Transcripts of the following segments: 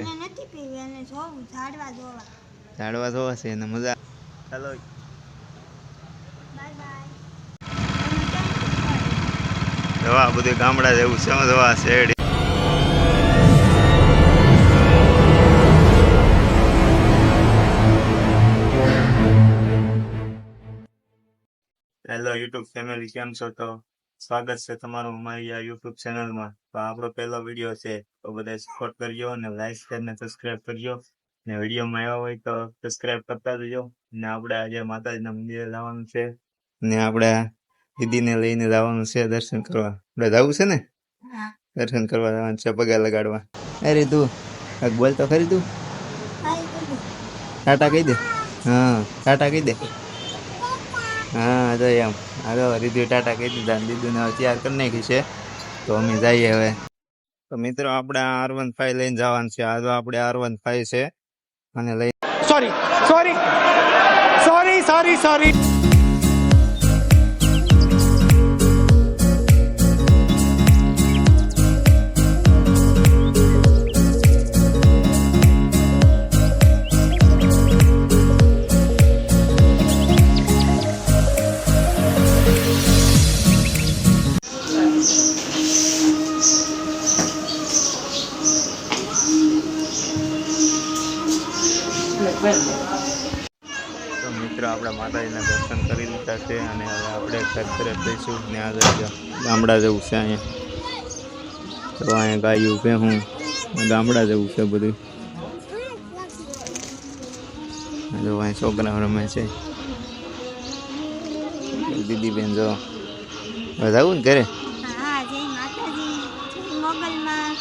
એને નથી પીવી એને જોવું ઝાડવા જોવા. ઝાડવા જોવા છે એને મજા ચાલો. Bye bye. દવા બધું ગામડા જેવું છે દવા શેરડી. હેલો યુટ્યુબ ફેમિલી કેમ છો તો? સ્વાગત છે તમારું અમારી આ યુટ્યુબ ચેનલમાં તો આપણો પહેલો વીડિયો છે તો બધા સપોર્ટ કરજો અને લાઈક શેર ને સબસ્ક્રાઇબ કરજો. ને વિડીયોમાં આવ્યા હોય તો સબસ્ક્રાઇબ કરતા જજો ને આપણે આજે માતાજીના મંદિરે જવાનું છે. ને આપણે દીદીને લઈને જવાનું છે દર્શન કરવા. આપણે જવું છે ને? દર્શન કરવા જવાનું છે પગે લગાડવા. અરે તું બોલ તો ખરી તું. ટાટા કહી દે. હા ટાટા કહી દે. હા, તો એમ. આગળ રીધું ટાટા કહી દીધા દીદુને તૈયાર કરી નાખી છે. તો અમે જઈએ હવે. તો મિત્રો, આપણે આર વન ફાઈવ લઈને જવાનું છે. આ તો આપણે આર વન ફાઈવ છે. અને લઈ sorry sorry sorry sorry sorry. તો મિત્રો આપણે માતાજીના દર્શન કરી લીધા છે અને હવે આપણે ઘર તરફ જઈશું ને આગળ ગામડા જવું છે અહીંયા. તો અહીંયા ગાયું કે હું. ગામડા જવું છે બધું. જો અહીં છોકરાઓ રમે છે. દીદી બેન જો વધાવું ને ઘરે? હા જય મોગલમાં.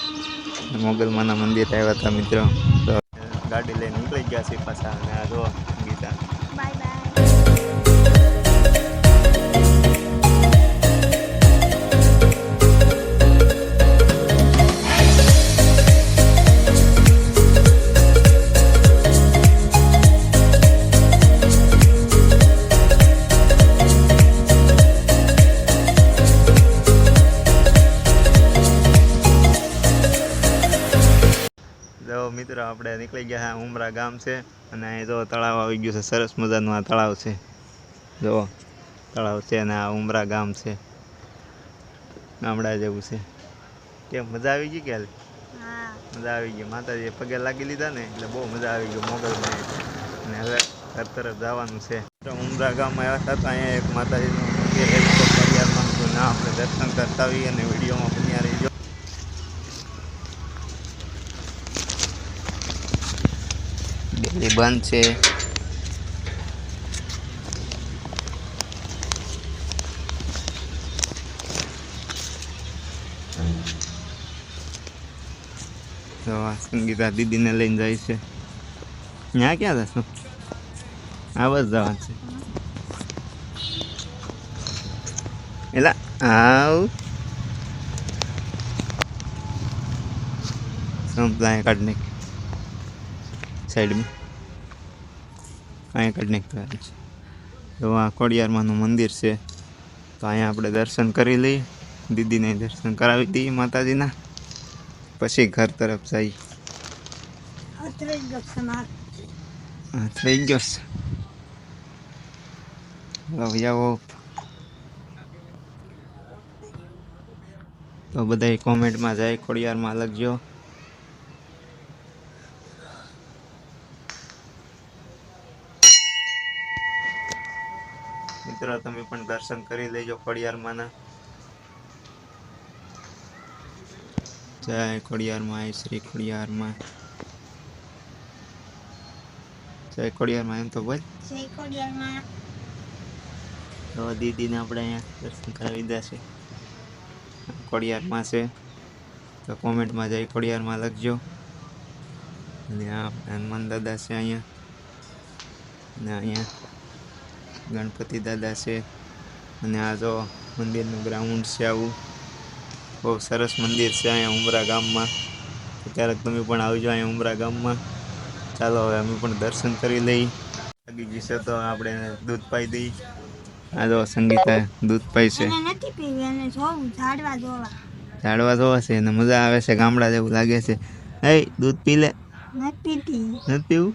મોગલમાના મંદિર આવ્યા હતા મિત્રો. તો ગાડી લઈને નીકળી ગયા છે પાછા અને આ જો મિત્રો આપણે નીકળી ગયા હા ઉમરા ગામ છે અને અહીં જો તળાવ આવી ગયું છે સરસ મજાનું આ તળાવ છે. જુઓ તળાવ છે અને આ ઉમરા ગામ છે. ગામડા જેવું છે. કેમ મજા આવી ગઈ કે મજા આવી ગઈ. માતાજીએ પગે લાગી લીધા ને એટલે બહુ મજા આવી ગઈ મોગલમાં. અને હવે ઘર તરફ જવાનું છે. ઉમરા ગામમાં આવ્યા હતા તો અહીંયા એક માતાજીનું મંદિર પરિવારમાં ના આપણે દર્શન કરતા હોઈએ અને વિડીયોમાં બન્યા બંધ છે. તો સંગીતા દીદીને લઈને જાય છે. ત્યાં ક્યાં જશો? આ બસ જવાનું છે. એટલે આવ. સંપલાય કાઢ નાખ. સાઈડમાં અહીંયા કનેક્ટ નાખતા છે. તો આ ખોડિયારમાંનું મંદિર છે. તો અહીંયા આપણે દર્શન કરી લઈએ. દીદીને દર્શન કરાવી દઈએ માતાજીના. પછી ઘર તરફ જઈએ. હા થઈ ગયો છે આવો તો બધા કોમેન્ટમાં જાય ખોડિયારમાં લખજો. મિત્રો તમે પણ દર્શન કરી લેજો ખોડિયારમાંના. જય ખોડિયારમાં જય શ્રી ખોડિયારમાં. જય ખોડિયારમાં એમ તો બોલ. જય ખોડિયારમાં. તો દીદીને આપણે અહીંયા દર્શન કરાવી દીધા છે. ખોડિયારમાં છે. તો કોમેન્ટમાં જઈ ખોડિયારમાં લખજો. અને આ હનુમાન દાદા છે અહીંયા. અને અહીંયા ગણપતિ દાદા છે. અને આ જો મંદિરનું ગ્રાઉન્ડ છે આવું. બહુ સરસ મંદિર છે અહીંયા ઉમરા ગામમાં. ક્યારેક તમે પણ આવજો અહીંયા ઉમરા ગામમાં. ચાલો હવે અમે પણ દર્શન કરી લઈ. લાગી છે તો આપણે દૂધ પાઈ દઈ. આ જો સંગીતા દૂધ પાઈ છે. ઝાડવા જોવા. ઝાડવા જોવા છે અને મજા આવે છે ગામડા જેવું લાગે છે. એ દૂધ પી લે. નથી પીવું?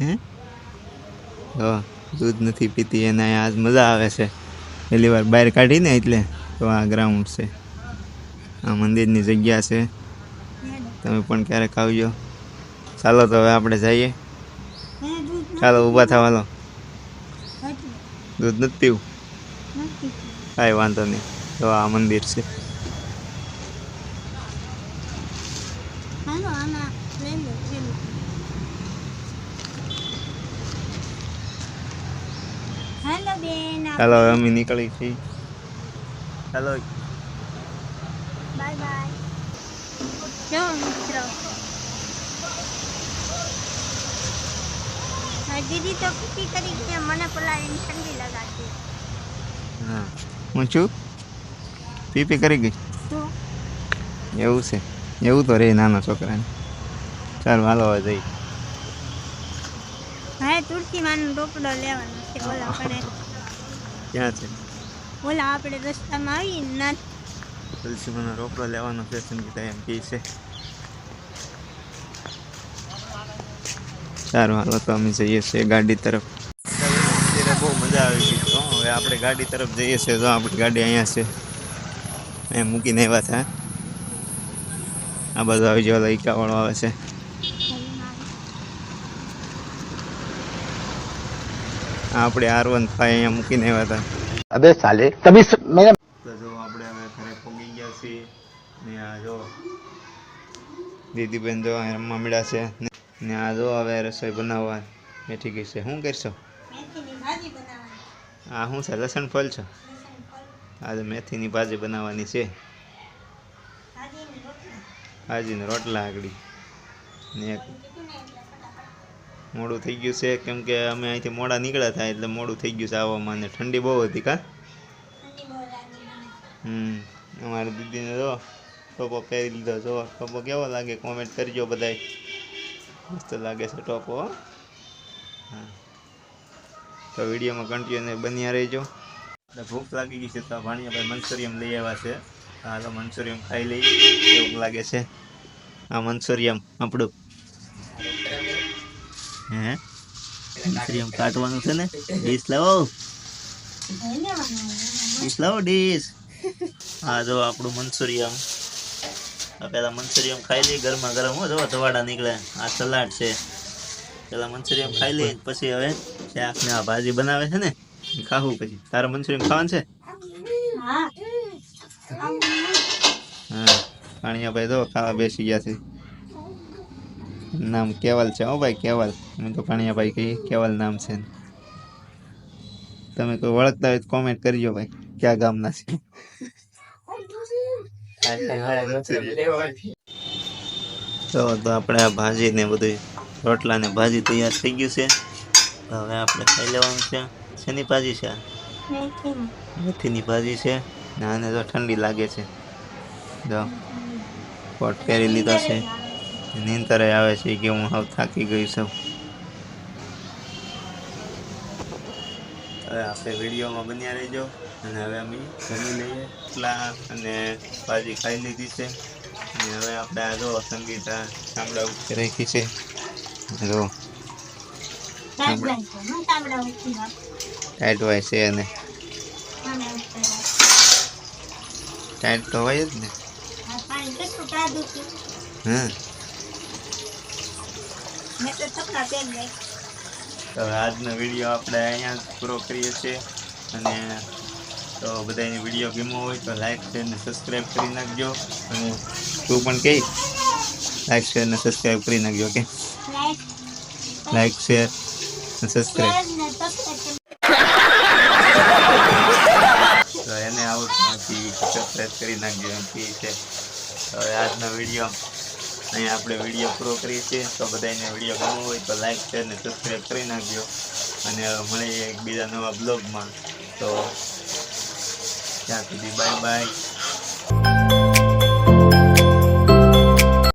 હે? તો દૂધ નથી પીતી, એને આજ મજા આવે છે. પહેલી વાર બહાર કાઢીને એટલે તો આ ગ્રાઉન્ડ છે. આ મંદિરની જગ્યા છે. તમે પણ ક્યારેક આવજો. ચાલો તો હવે આપણે જઈએ. ચાલો, ઊભા થવા લો દૂધ નથી પીવું. કાંઈ વાંધો નહીં. તો આ મંદિર છે. લઈ લો લઈ લો હાલો બેન ચાલો હવે અમે નીકળી છીએ. ચાલો બાય બાય જો મિત્રો. આ દીદી તો પીપી કરી ગયા મને પલાળીને ઠંડી લગાડી હા. હું છું? પીપી કરી ગઈ? એવું છે. એવું તો રે નાના છોકરાને. ચાલ હાલો હવે જઈ હા તુલસી માનો ટોપડો લેવાનો છે ઓલા આપણે. ક્યાં છે? ઓલા આપણે રસ્તામાં આવી ને ના. તુલસીમાંનો રોકડો લેવાનો છે સંગીતા એમ કહે છે. સારું હાલો તો અમે જઈએ છીએ ગાડી તરફ. બહુ મજા આવી ગઈ તો હવે આપણે ગાડી તરફ જઈએ છીએ તો આપણી ગાડી અહીંયા છે. અહીંયા મૂકીને આવ્યા હતા આ બાજુ આવી જવા લઈકાવાળો આવે છે આ આપણે આર વન ફાઈવ અહીંયા મૂકીને આવ્યા હતા. અબે સાલે તમે મેં જો આપણે હવે ઘરે પહોંચી ગયા છીએ. ને આ જો દીદીબેન જો અહીં રમવા મળ્યા છે. ને આ જો હવે રસોઈ બનાવવા મેઠી ગઈ છે. શું કરશો? આ શું છે? લસણ ફળ છો? આજે મેથીની ભાજી બનાવવાની છે. ભાજીને રોટલા. આગળી. ને મોડું થઈ ગયું છે. કેમ કે અમે અહીંથી મોડા નીકળ્યા હતા એટલે મોડું થઈ ગયું છે આવવામાં ને ઠંડી બહુ હતી કા? હમ અમારી દીદીને જો ટોપો પહેરી લીધો જો ટોપો કેવો લાગે? કોમેન્ટ કરજો બધાય. મસ્ત લાગે છે ટોપો હા. તો વિડીયોમાં કન્ટિન્યુ બન્યા રહેજો. એટલે ભૂખ લાગી ગઈ છે તો ભાણિયાભાઈ મંચુરિયમ લઈ આવ્યા છે. હાલો મંચુરિયમ ખાઈ લઈ. એવું લાગે છે? આ મંચુરિયમ આપણું હે? મંચુરિયમ કાટવાનું છે ને? ડીશ લાવો. ડીશ લાવો ડીશ. આ જો આપણું મંચુરિયમ. આ પેલા મંચુરિયમ ખાઈ લઈ ગરમા ગરમ. હો જો ધવાડા નીકળે. આ સલાડ છે. પેલા મંચુરિયમ ખાઈ લઈ પછી હવે શાકને આ ભાજી બનાવે છે ને ખાવું પછી. તારે મંચુરિયમ ખાવાનું છે? હા. પાણીયા ભાઈ જો ખાવા બેસી ગયા છે. નામ કેવલ છે હો ભાઈ, કેવલ. અમે તો પાણીયાભાઈ કહીએ કેવલ નામ છે તમે કોઈ ઓળખતા હોય કોમેન્ટ કરજો ભાઈ, ક્યાં ગામના છે? તો તો આપણે આ ભાજી ને બધું રોટલા ને ભાજી તૈયાર થઈ ગયું છે. હવે આપણે ખાઈ લેવાનું છે. શેની ભાજી છે મેથીની ભાજી છે. ને આને તો ઠંડી લાગે છે. જો, પોટ પહેરી લીધો છે. નીંદરે આવે છે કે હું હાવ થાકી ગઈ છું. હવે આપણે વિડીયોમાં બન્યા રહેજો અને હવે અમે જમી લઈએ એટલા અને ભાજી ખાઈ લીધી છે. અને હવે આપણે આ જો સંગીત ચામડા ઉઠી રાખી છે. જો. ટાઈટ હોય છે અને. ટાઈટ તો હોય જ ને. હા તો આજનો વીડિયો આપણે અહીંયા પૂરો કરીએ છીએ. અને તો બધાની વીડિયો ગમ્યો હોય તો લાઈક શેર ને સબસ્ક્રાઈબ કરી નાખજો. અને તું પણ કહી લાઈક શેર ને સબસ્ક્રાઈબ કરી નાખજો કે લાઈક શેર ને સબસ્ક્રાઈબ તો એને આવું સબસ્ક્રાઈબ કરી નાખજો એમ કહે છે. હવે આજનો વીડિયો અહીંયા આપણે વીડિયો પૂરો કરીએ છીએ. તો બધાને વીડિયો ગમો હોય તો લાઈક શેર ને સબસ્ક્રાઈબ કરી નાખજો. અને મળીએ એકબીજા નવા બ્લોગમાં તો ત્યાં સુધી બાય બાય